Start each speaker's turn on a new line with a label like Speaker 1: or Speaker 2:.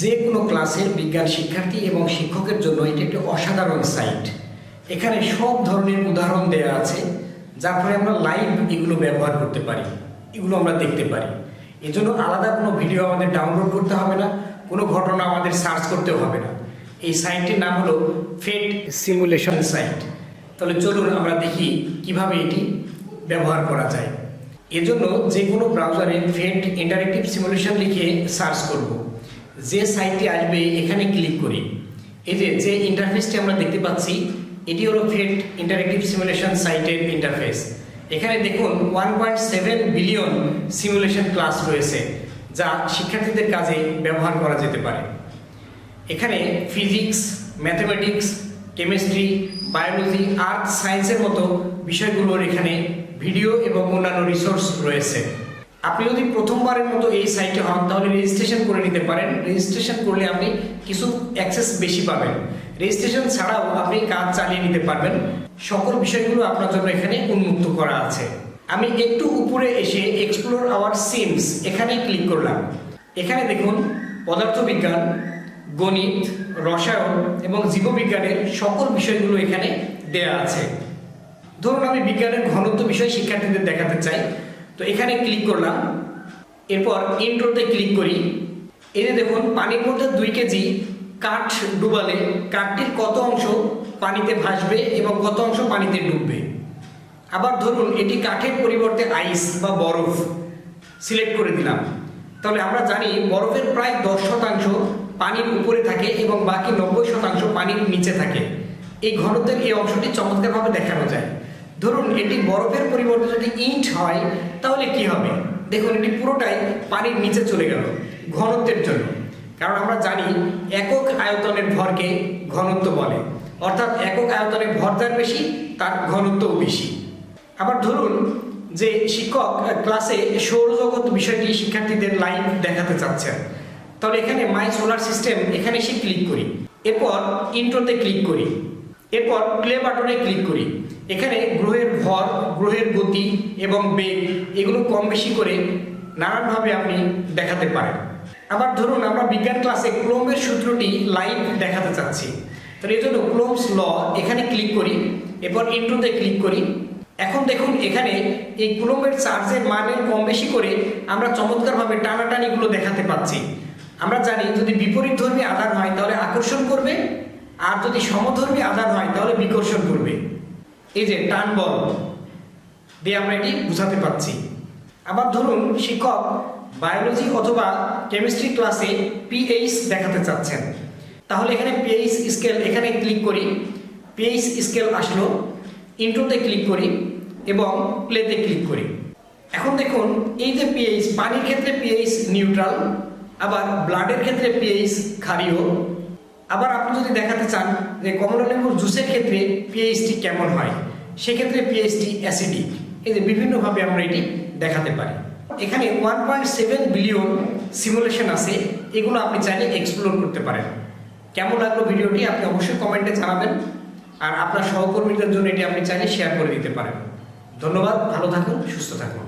Speaker 1: যে কোনো ক্লাসের বিজ্ঞান শিক্ষার্থী এবং শিক্ষকের জন্য এটি একটি অসাধারণ সাইট। এখানে সব ধরনের উদাহরণ দেওয়া আছে, যার ফলে আমরা লাইভ এগুলো ব্যবহার করতে পারি, এগুলো আমরা দেখতে পারি। এজন্য আলাদা কোনো ভিডিও আমাদের ডাউনলোড করতে হবে না, কোনো ঘটনা আমাদের সার্চ করতেও হবে না। এই সাইটটির নাম হলো ফেট সিমুলেশন সাইট। তাহলে চলুন আমরা দেখি কীভাবে এটি ব্যবহার করা যায়। এজন্য যে কোনো ব্রাউজারে ফেট ইন্টারেক্টিভ সিমুলেশন লিখে সার্চ করব। যে সাইটটি আসবে, এখানে ক্লিক করি। এই যে যে ইন্টারফেসটি আমরা দেখতে পাচ্ছি, এটি হলো ফেট ইন্টারেক্টিভ সিমুলেশন সাইটের ইন্টারফেস এখানে দেখুন one point seven billion simulation class রয়েছে, যা শিক্ষার্থীদের কাজে ব্যবহার করা যেতে পারে। এখানে physics mathematics chemistry biology art সায়েন্সের মতো বিষয়গুলোর এখানে ভিডিও এবং অন্যান্য রিসোর্স রয়েছে। আপনি যদি প্রথমবারের মতো এই সাইটে হন, তাহলে রেজিস্ট্রেশন করে নিতে পারেন। রেজিস্ট্রেশন করলে আপনি কিছু অ্যাক্সেস বেশি পাবেন। রেজিস্ট্রেশন ছাড়াও আপনি কাজ চালিয়ে নিতে পারবেন। সকল বিষয়গুলো আপনার জন্য এখানে উন্মুক্ত করা আছে। আমি একটু উপরে এসে এক্সপ্লোর আওয়ার সিমস এখানে ক্লিক করলাম। এখানে দেখুন, পদার্থবিজ্ঞান, গণিত, রসায়ন এবং জীববিজ্ঞানের সকল বিষয়গুলো এখানে দেয়া আছে। ধরুন আমি বিজ্ঞানের ঘনত্ব বিষয় শিক্ষার্থীদের দেখাতে চাই। তো এখানে ক্লিক করলাম। এরপর ইন্ট্রোতে ক্লিক করি। যে দেখুন, পানির মধ্যে দুই কেজি কাঠ ডুবালে, কাঠটির কত অংশ পানিতে ভাসবে এবং কত অংশ পানিতে ডুববে? আবার ধরুন, এটি কাঠের পরিবর্তে আইস বা বরফ সিলেক্ট করে দিলাম। তাহলে আমরা জানি বরফের প্রায় দশ শতাংশ পানির উপরে থাকে এবং বাকি নব্বই শতাংশ পানির নিচে থাকে। এই ঘনত্বের এই অংশটি চমৎকারভাবে দেখানো যায়। ধরুন এটি বরফের পরিবর্তে যদি ইন্ট হয়, তাহলে কি হবে? দেখুন, এটি পুরোটাই পানির নিচে চলে গেল, ঘনত্বের জন্য। কারণ আমরা জানি একক আয়তনের ভরকে ঘনত্ব বলে। অর্থাৎ একক আয়তনের ভর যার বেশি, তার ঘনত্বও বেশি। আবার ধরুন যে শিক্ষক ক্লাসে সৌরজগৎ বিষয়টি শিক্ষার্থীদের লাইভ দেখাতে চাচ্ছেন। তাহলে এখানে মাই সোলার সিস্টেম এখানে এসে ক্লিক করি। এরপর ইন্ট্রোতে ক্লিক করি। এরপর প্লে বাটনে ক্লিক করি। এখানে গ্রহের ভর, গ্রহের গতি এবং বেগ এগুলো কম বেশি করে নানানভাবে আপনি দেখাতে পারেন। আবার ধরুন আমরা বিজ্ঞান ক্লাসে ক্লোমের সূত্রটি লাইভ দেখাতে চাচ্ছি। তো এই জন্য ক্লোমস ল এখানে ক্লিক করি, এরপর ইন্ট্রোতে ক্লিক করি। এখন দেখুন এখানে এই কুলম্বের চার্জের মানের কম বেশি করে আমরা চমৎকারভাবে টানাটানিগুলো দেখাতে পাচ্ছি। আমরা জানি যদি বিপরীত ধর্মী আধান হয় তাহলে আকর্ষণ করবে আর যদি সমধর্মী আধান হয়, তাহলে বিকর্ষণ করবে। এই যে টান বল, দিয়ে আমরা এটি বুঝাতে পারছি। আবার ধরুন শিক্ষক বায়োলজি অথবা কেমিস্ট্রি ক্লাসে পিএইচ দেখাতে চাচ্ছেন। তাহলে এখানে পিএইচ স্কেল এখানে ক্লিক করি। পিএইচ স্কেল আসলো ইন্ট্রোতে ক্লিক করি এবং প্লেতে ক্লিক করি। এখন দেখুন, এই যে পিএইচ পানির ক্ষেত্রে পিএইচ নিউট্রাল আবার ব্লাডের ক্ষেত্রে পিএইচ ক্ষারীয়। আবার আপনি যদি দেখাতে চান যে কমলা লেবুর জুসের ক্ষেত্রে পিএইচটি কেমন হয়, সেক্ষেত্রে পিএইচটি অ্যাসিডিক এই যে বিভিন্নভাবে আমরা এটি দেখাতে পারি। এখানে one point seven billion simulation আছে, এগুলো আপনি চাইলে এক্সপ্লোর করতে পারেন। কেমন লাগল ভিডিওটি আপনি অবশ্যই কমেন্টে জানাবেন, আর আপনার সহকর্মীদের জন্য এটি আপনি চাইলে শেয়ার করে দিতে পারেন। ধন্যবাদ, ভালো থাকুন, সুস্থ থাকুন।